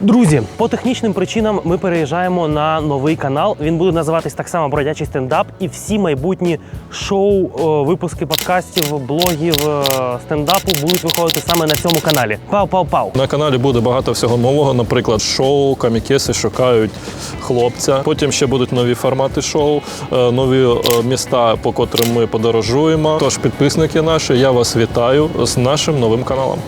Друзі, по технічним причинам ми переїжджаємо на новий канал. Він буде називатись так само Бродячий стендап. І всі майбутні шоу, випуски подкастів, блогів, е, стендапу будуть виходити саме на цьому каналі. Пау-пау-пау. На каналі буде багато всього нового, наприклад, шоу, камікеси шукають хлопця. Потім ще будуть нові формати шоу, е, нові е, міста, по котрим ми подорожуємо. Тож, підписники наші, я вас вітаю з нашим новим каналом.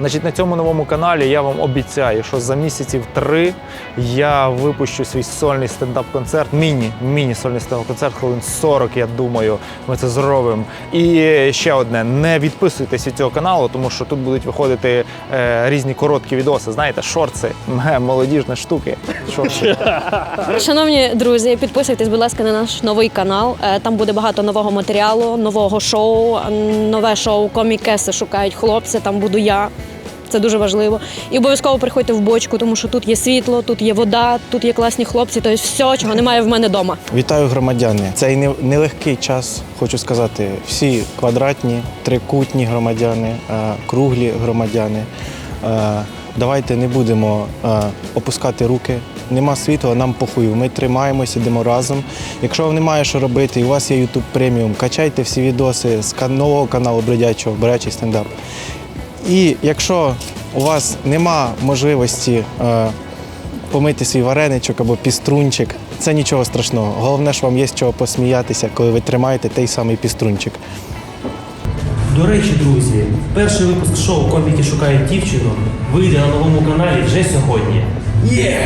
Значить, на цьому новому каналі я вам обіцяю, що за місяців три я випущу свій сольний стендап-концерт, міні, міні сольний стендап-концерт, хвилин 40, я думаю, ми це зробимо. І ще одне: не відписуйтесь від цього каналу, тому що тут будуть виходити е, різні короткі відоси. Знаєте, шорти, молодіжні штуки. Шорти. Шановні друзі, підписуйтесь, будь ласка, на наш новий канал. Е, Там буде багато нового матеріалу, нового шоу, нове шоу Комікеси шукають хлопці. Там буду я. Це дуже важливо. І обов'язково приходьте в бочку, тому що тут є світло, тут є вода, тут є класні хлопці. Тобто все, чого немає в мене вдома. Вітаю громадяни. Цей нелегкий час, хочу сказати, всі квадратні, трикутні громадяни, е, круглі громадяни. Е, Давайте не будемо е, опускати руки. Нема світла, нам похую. Ми тримаємося, йдемо разом. Якщо вам немає що робити, і у вас є YouTube преміум, качайте всі відоси з нового каналу Бродячого, Бродячий стендап. І якщо у вас нема можливості е, помити свій вареничок або піструнчик, це нічого страшного. Головне, що вам є з чого посміятися, коли ви тримаєте той самий піструнчик. До речі, друзі, перший випуск шоу Коміки шукають дівчину вийде на новому каналі вже сьогодні. Є!